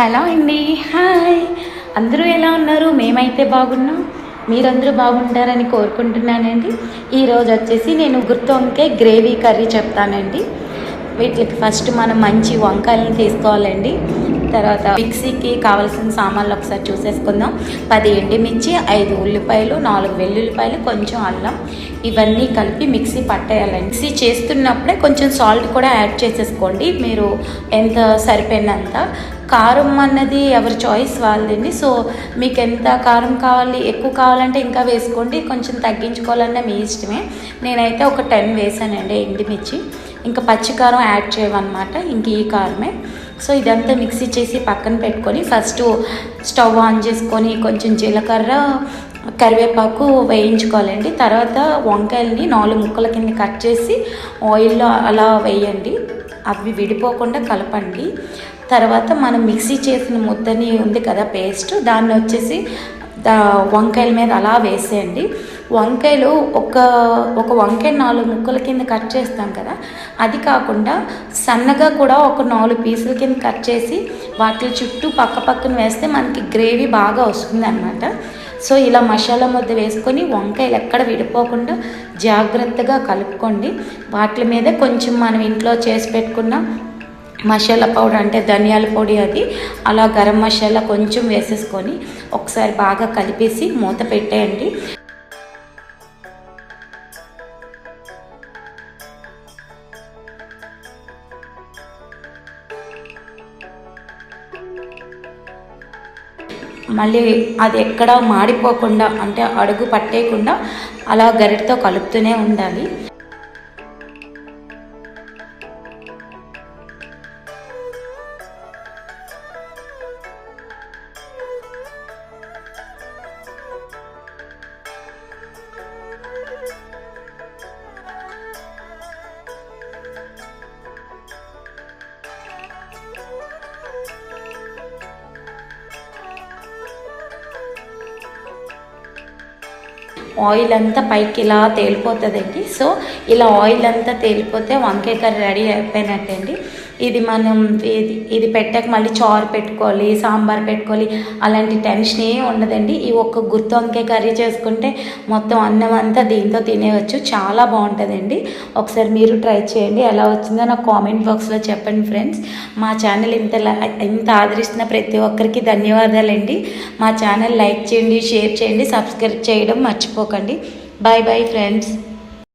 Hello అండి. Hi. అందరూ ఎలా ఉన్నారు? మేమైతే బాగున్నాం. మీరందరూ బాగుంటారని కోరుకుంటున్నానండి. ఈరోజు వచ్చేసి నేను గుర్తు వంకే గ్రేవీ కర్రీ చెప్తానండి. వీటికి ఫస్ట్ మనం మంచి వంకాయలను తీసుకోవాలండి. తర్వాత మిక్సీకి కావాల్సిన సామాన్లు ఒకసారి చూసేసుకుందాం. పది ఎండుమిర్చి ఐదు ఉల్లిపాయలు నాలుగు వెల్లుల్లిపాయలు కొంచెం అల్లం. ఇవన్నీ కలిపి మిక్సీ పట్టేయాలండి. మిక్సీ చేస్తున్నప్పుడే కొంచెం సాల్ట్ కూడా యాడ్ చేసేసుకోండి. మీరు ఎంత సరిపోయినంత. కారం అన్నది ఎవరి చాయిస్ వాళ్ళదండి. సో మీకు ఎంత కారం కావాలి ఎక్కువ కావాలంటే ఇంకా వేసుకోండి. కొంచెం తగ్గించుకోవాలన్నా మీ ఇష్టమే. నేనైతే ఒక టెన్ వేసానండి ఎండుమిర్చి. ఇంకా పచ్చికారం యాడ్ చేయమన్నమాట ఇంక ఈ కారమే. సో ఇదంతా మిక్సీ చేసి పక్కన పెట్టుకొని ఫస్ట్ స్టవ్ ఆన్ చేసుకొని కొంచెం జీలకర్ర కరివేపాకు వేయించుకోవాలండి. తర్వాత వంకాయల్ని నాలుగు ముక్కల కింద కట్ చేసి ఆయిల్లో అలా వేయండి. అవి విడిపోకుండా కలపండి. తర్వాత మనం మిక్సీ చేసిన ముద్దని ఉంది కదా పేస్ట్. దాన్ని వచ్చేసి వంకాయల మీద అలా వేసేయండి. వంకాయలు ఒక ఒక వంకాయ నాలుగు ముక్కల కింద కట్ చేస్తాం కదా అది కాకుండా సన్నగా కూడా ఒక నాలుగు పీసుల కింద కట్ చేసి వాటి చుట్టూ పక్క పక్కన వేస్తే మనకి గ్రేవీ బాగా వస్తుంది అనమాట సో ఇలా మసాలా ముద్ద వేసుకొని వంకాయలు ఎక్కడ విడిపోకుండా జాగ్రత్తగా కలుపుకోండి. వాటి మీద కొంచెం మనం ఇంట్లో చేసి పెట్టుకున్న మసాలా పౌడర్ అంటే ధనియాల పొడి అది. అలా గరం మసాలా కొంచెం వేసేసుకొని ఒకసారి బాగా కలిపేసి మూత పెట్టేయండి. మళ్ళీ అది ఎక్కడ మాడిపోకుండా అంటే అడుగు పట్టేయకుండా అలా గరిటతో కలుపుతూనే ఉండాలి. ఆయిల్ అంతా పైకి ఇలా తేలిపోతుందండి. సో ఇలా ఆయిల్ అంతా తేలిపోతే వంకాయ కర్రీ రెడీ అయిపోయినట్టండి. ఇది మనం ఇది ఇది పెట్టాక మళ్ళీ చారు పెట్టుకోవాలి సాంబార్ పెట్టుకోవాలి అలాంటి టెన్షన్ ఏ ఉండదండి. ఈ ఒక్క గుత్తి వంకాయ కర్రీ చేసుకుంటే మొత్తం అన్నం అంతా దీంతో తినేవచ్చు చాలా బాగుంటుందండి. ఒకసారి మీరు ట్రై చేయండి. ఎలా వచ్చిందో నాకు కామెంట్ బాక్స్లో చెప్పండి ఫ్రెండ్స్. మా ఛానల్ ఇంత ఇంత ఆదరిస్తున్న ప్రతి ఒక్కరికి ధన్యవాదాలండి. మా ఛానల్ లైక్ చేయండి షేర్ చేయండి సబ్స్క్రైబ్ చేయడం మర్చిపోకండి. Bye bye friends.